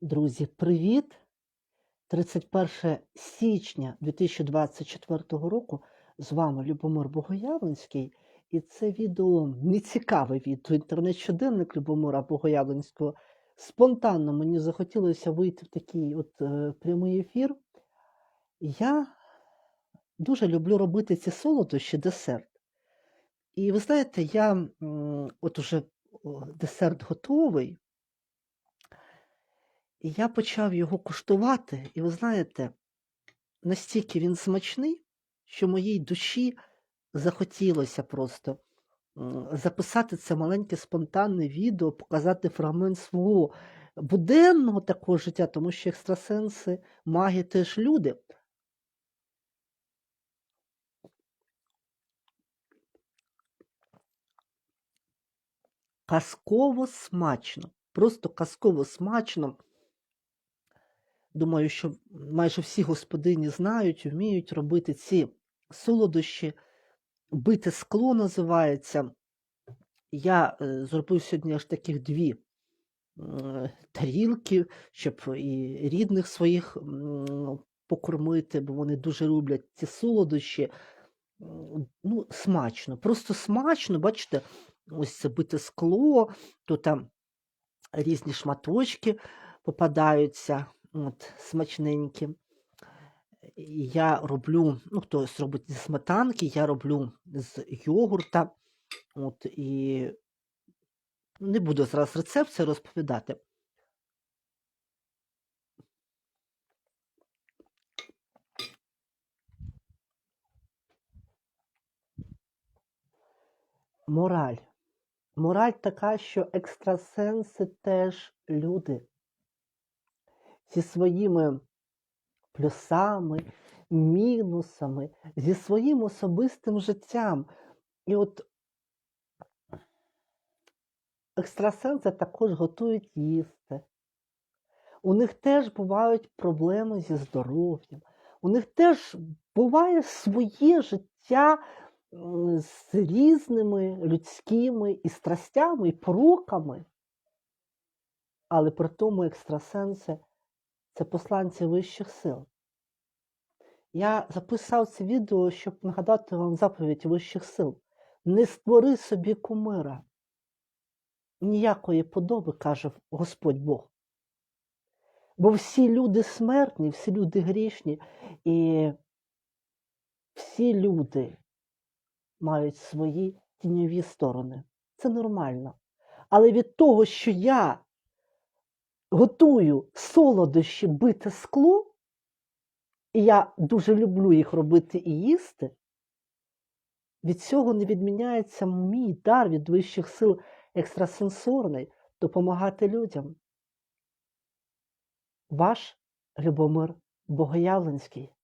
Друзі, привіт! 31 січня 2024 року з вами Любомир Богоявленський. І це відео нецікаве відео. Інтернет-щоденник Любомира Богоявленського. Спонтанно мені захотілося вийти в такий от е, прямий ефір. Я дуже люблю робити ці солодощі, десерт. І ви знаєте, я м, от уже десерт готовий. І я почав його куштувати, і ви знаєте, настільки він смачний, що моїй душі захотілося просто записати це маленьке спонтанне відео, показати фрагмент свого буденного такого життя, тому що екстрасенси, маги теж люди. Казково смачно, просто казково смачно. Думаю, що майже всі господині знають, вміють робити ці солодощі. Бите скло називається. Я е, зробив сьогодні аж таких дві тарілки, щоб і рідних своїх покормити, бо вони дуже люблять ці солодощі. Ну, смачно, просто смачно, бачите, ось це бите скло, то там різні шматочки попадаються, от, смачненькі. Я роблю, ну, хтось робить зі сметанки, я роблю з йогурта. От, і не буду зараз рецепт це розповідати. Мораль. Мораль така, що екстрасенси теж люди зі своїми плюсами, мінусами, зі своїм особистим життям. І от екстрасенси також готують їсти. У них теж бувають проблеми зі здоров'ям. У них теж буває своє життя з різними людськими і страстями, і пороками. Але при тому екстрасенси це посланці вищих сил. Я записав це відео, щоб нагадати вам заповідь вищих сил. Не створи собі кумира. Ніякої подоби, каже Господь Бог. Бо всі люди смертні, всі люди грішні, і всі люди мають свої тіньові сторони. Це нормально. Але від того, що я готую солодощі бите скло, і я дуже люблю їх робити і їсти, від цього не відміняється мій дар від вищих сил екстрасенсорний допомагати людям. Ваш Любомир Богоявленський.